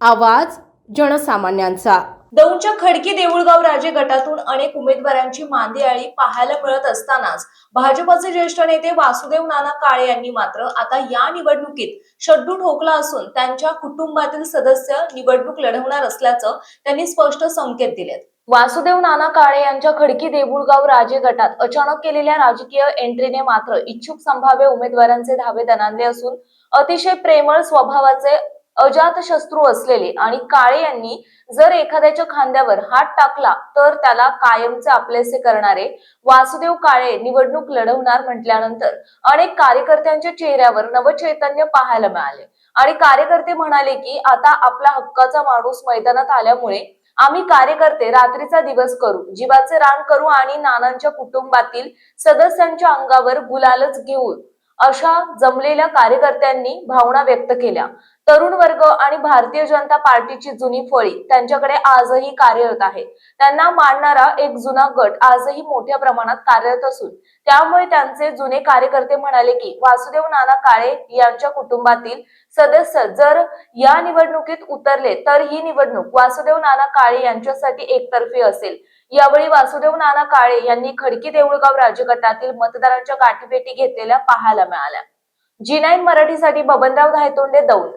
आवाज जनसामान्यांचा. दौंडच्या खडकी देऊळगाव राजे गटातून अनेक उमेदवारांची मांदियाळी पाहायला मिळत असतानाच भाजपचे ज्येष्ठ नेते वासुदेव नाना काळे यांनी मात्र आता या निवडणुकीत शड्डू ठोकला असून त्यांच्या कुटुंबातील सदस्य निवडणूक लढवणार असल्याचं त्यांनी स्पष्ट संकेत दिलेत. वासुदेव नाना काळे यांच्या खडकी देऊळगाव राजे गटात अचानक केलेल्या राजकीय एंट्रीने मात्र इच्छुक संभाव्य उमेदवारांचे धावे दणाणले असून अतिशय प्रेमळ स्वभावाचे अजात शत्रू असलेले आणि काळे यांनी जर एखाद्याच्या खांद्यावर हात टाकला तर त्याला कायमचे आपलेसे करणारे वासुदेव काळे निवडणूक लढवणार म्हटल्यानंतर अनेक कार्यकर्त्यांच्या चेहऱ्यावर नवचैतन्य पाहायला मिळाले. आणि कार्यकर्ते म्हणाले की आता आपला हक्काचा माणूस मैदानात आल्यामुळे आम्ही कार्यकर्ते रात्रीचा दिवस करू जीवाचे रान करू आणि नानांच्या कुटुंबातील सदस्यांच्या अंगावर गुलालच घेऊ अशा जमलेल्या कार्यकर्त्यांनी भावना व्यक्त केल्या. तरुण वर्ग आणि भारतीय जनता पार्टीची जुनी फळी त्यांच्याकडे आजही कार्यरत आहे. त्यांना मांडणारा एक जुना गट आजही मोठ्या प्रमाणात कार्यरत असून त्यामुळे त्यांचे जुने कार्यकर्ते म्हणाले की वासुदेव नाना काळे यांच्या कुटुंबातील सदस्य जर या निवडणुकीत उतरले तर ही निवडणूक वासुदेव नाना काळे यांच्यासाठी एकतर्फी असेल. यावेळी वासुदेव नाना काळे यांनी खडकी देऊळगाव राजगटातील मतदारांच्या गाठीभेटी घेतलेल्या पाहायला मिळाल्या. जी नाईन मराठीसाठी बबनराव धायतोंडे दौंड.